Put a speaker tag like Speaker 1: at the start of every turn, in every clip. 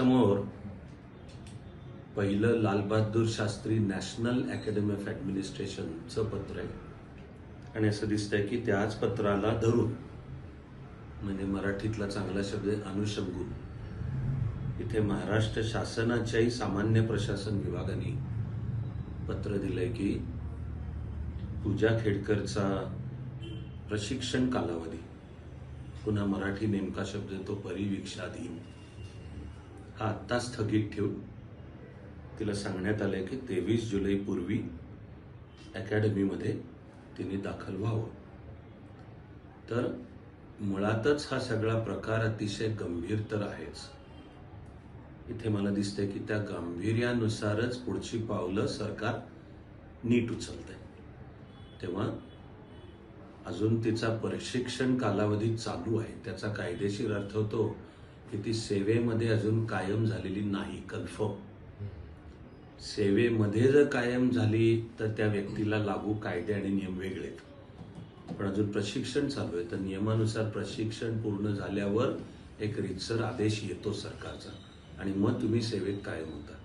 Speaker 1: माझ्यासमोर पहिलं Lal Bahadur Shastri national academy of ॲडमिनिस्ट्रेशनचं पत्र आहे. आणि असं दिसतंय की त्याच पत्राला धरून म्हणजे मराठीतला चांगला शब्द आहे अनुषंगून. इथे महाराष्ट्र शासनाच्याही सामान्य प्रशासन विभागाने पत्र दिलंय की पूजा खेडकरचा प्रशिक्षण कालावधी पुन्हा मराठी नेमका शब्द तो परिवीक्षाधीन. आत्ता स्थगित ठेवून तिला सांगण्यात आलंय की तेवीस जुलै पूर्वी अकॅडमीमध्ये तिने दाखल व्हावं. तर मुळातच हा सगळा प्रकार अतिशय गंभीर तर आहेच. इथे मला दिसतंय की त्या गांभीर्यानुसारच पुढची पावलं सरकार नीट उचलतंय. तेव्हा अजून तिचा प्रशिक्षण कालावधी चालू आहे. त्याचा कायदेशीर अर्थ होतो की ती सेवेमध्ये अजून कायम झालेली नाही कन्फर्म सेवेमध्ये जर कायम झाली तर त्या व्यक्तीला लागू कायदे आणि नियम वेगळेत पण अजून प्रशिक्षण चालू आहे. तर नियमानुसार प्रशिक्षण पूर्ण झाल्यावर एक रितसर आदेश येतो सरकारचा. आणि मग तुम्ही सेवेत कायम होता.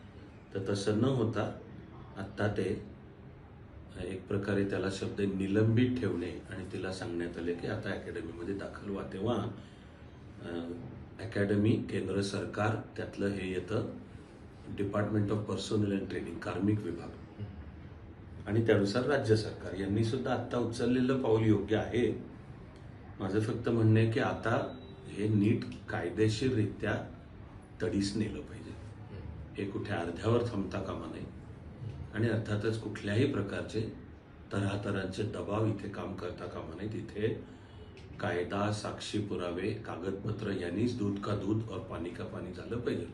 Speaker 1: तर तसं न होता आत्ता ते एक प्रकारे त्याला शब्द निलंबित ठेवणे आणि तिला सांगण्यात आले की आता अकॅडमीमध्ये दाखल व्हा तेव्हा अकॅडमी केंद्र सरकार त्यातलं हे येतं department of personnel and training कार्मिक विभाग. आणि त्यानुसार राज्य सरकार. यांनी सुद्धा आता उचललेलं पाऊल योग्य आहे. माझं फक्त म्हणणं आहे की आता हे नीट कायदेशीररित्या तडीस नेलं पाहिजे. हे कुठे अर्ध्यावर थांबता कामा नये. आणि अर्थातच कुठल्याही प्रकारचे तऱ्हातऱ्हांचे दबाव इथे काम करता कामा नये. तिथे कायदा साक्षी पुरावे कागदपत्र यांनीच दूध का दूध और पाणी का पाणी झालं पाहिजे.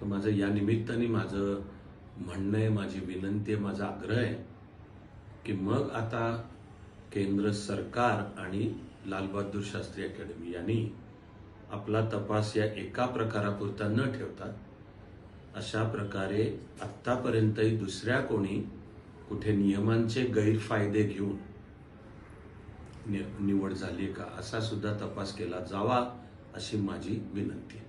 Speaker 1: तर माझं या निमित्ताने माझं म्हणणं आहे माझी विनंती आहे माझा आग्रह आहे की मग आता केंद्र सरकार आणि लालबहादूर शास्त्री अकॅडमी यांनी आपला तपास या एका प्रकारापुरता न ठेवता अशा प्रकारे आत्तापर्यंतही दुसऱ्या कोणी कुठे नियमांचे गैरफायदे घेऊन निवड झाली का? असा सुद्धा तपास केला जावा अशी माझी विनंती आहे.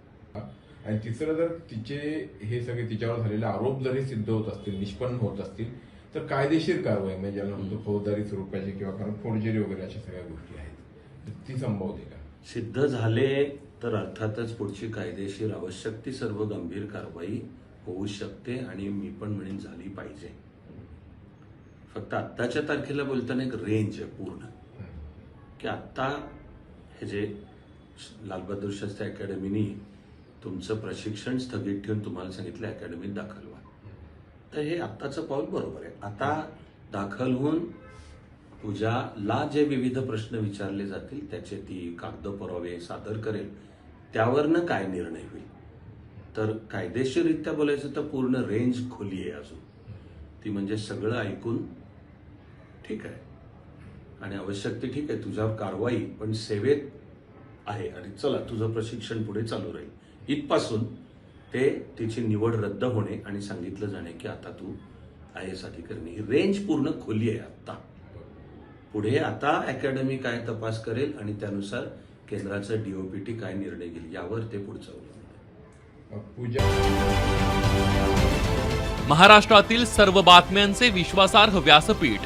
Speaker 2: आणि तिसरं जर तिचे हे सगळे तिच्यावर झालेले आरोप जरी सिद्ध होत असतील निष्पन्न होत असतील तर कायदेशीर कारवाई म्हणजे ज्याला म्हणतो फौजदारी स्वरूपाची किंवा कारण फोर्जरी वगैरे अशा सगळ्या गोष्टी आहेत तर ती संभवते का?
Speaker 1: सिद्ध झाले तर अर्थातच पुढची कायदेशीर आवश्यक ती सर्व गंभीर कारवाई होऊ शकते आणि मी पण म्हणेन झाली पाहिजे. फक्त आत्ताच्या तारखेला बोलताना एक रेंज आहे पूर्ण. की आत्ता हे जे लालबहादूर शास्त्री अकॅडमीनी तुमचं प्रशिक्षण स्थगित ठेवून तुम्हाला सांगितलं अकॅडमीत दाखल व्हा. तर हे आत्ताचं पाऊल बरोबर आहे. आता दाखल होऊन पूजाला जे विविध प्रश्न विचारले जातील त्याचे ती कागद पुरावे सादर करेल त्यावरनं काय निर्णय होईल? तर कायदेशीररित्या बोलायचं तर पूर्ण रेंज खोली आहे अजून. ती म्हणजे सगळं ऐकून ठीक आहे. आणि आवश्यक ते ठीक आहे तुझ्यावर कारवाई पण सेवेत आहे. आणि चला तुझं प्रशिक्षण पुढे चालू राहील. इथपासून ते तिची निवड रद्द होणे आणि सांगितलं जाणे की आता तू आय एस अधिकारी ही रेंज पूर्ण खोली आहे आता पुढे आता अकॅडमी काय तपास करेल आणि त्यानुसार केंद्राचं डीओपीटी काय निर्णय घेईल यावर ते पुढचं
Speaker 3: महाराष्ट्रातील सर्व बातम्यांचे विश्वासार्ह व्यासपीठ